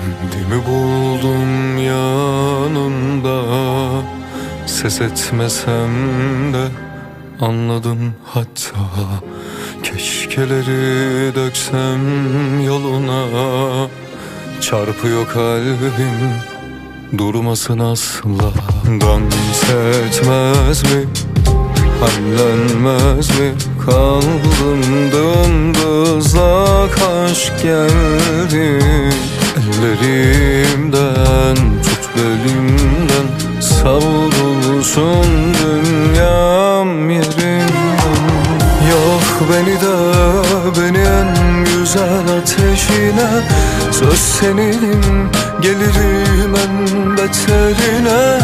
Kendimi buldum yanında Ses etmesem de anladım hatta. Keşkeleri döksem yoluna. Çarpıyor kalbim durmasın asla. Dans etmez mi? Hallenmez mi? Kaldım dımdızlak aşk geldi Ellerimden tut belimden savrulsun dünyam yerinden. Yok beni de beni en güzel ateşine Söz seninim gelirim en beterine.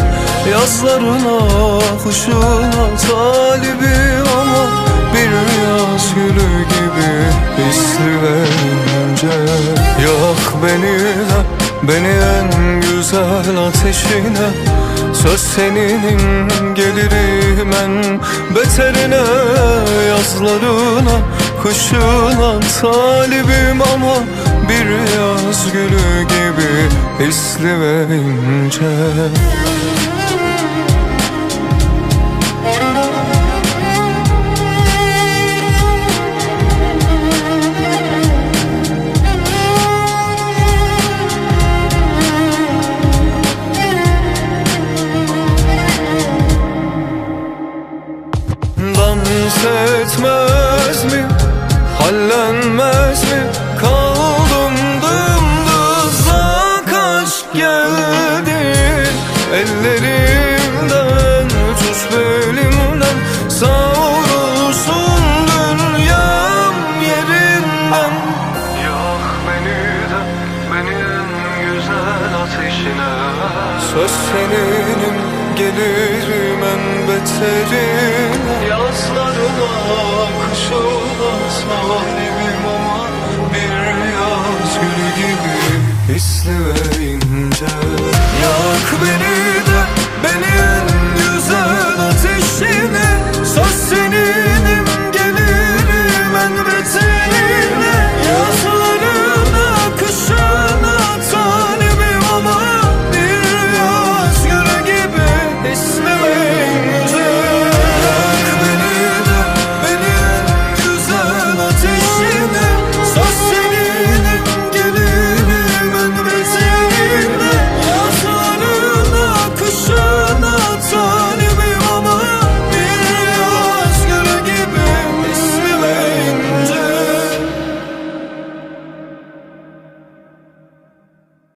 Yazlarına kışına talibim ama Bir yaz gülü gibi hisli ve ince Yok beni beni en güzel ateşine Söz seninim gelirim en beterine Yazlarına kışına talibim ama Bir yaz gülü gibi hisli ve ince Dans etmez mi? Hallenmez mi? Kaldım dımdızlak aşk geldi Ellerimden tut belimden Savrulsun dünyam yerinden Yok beni de beni en güzel ateşine Söz seninim gelirim en beterine hisli ve ince beni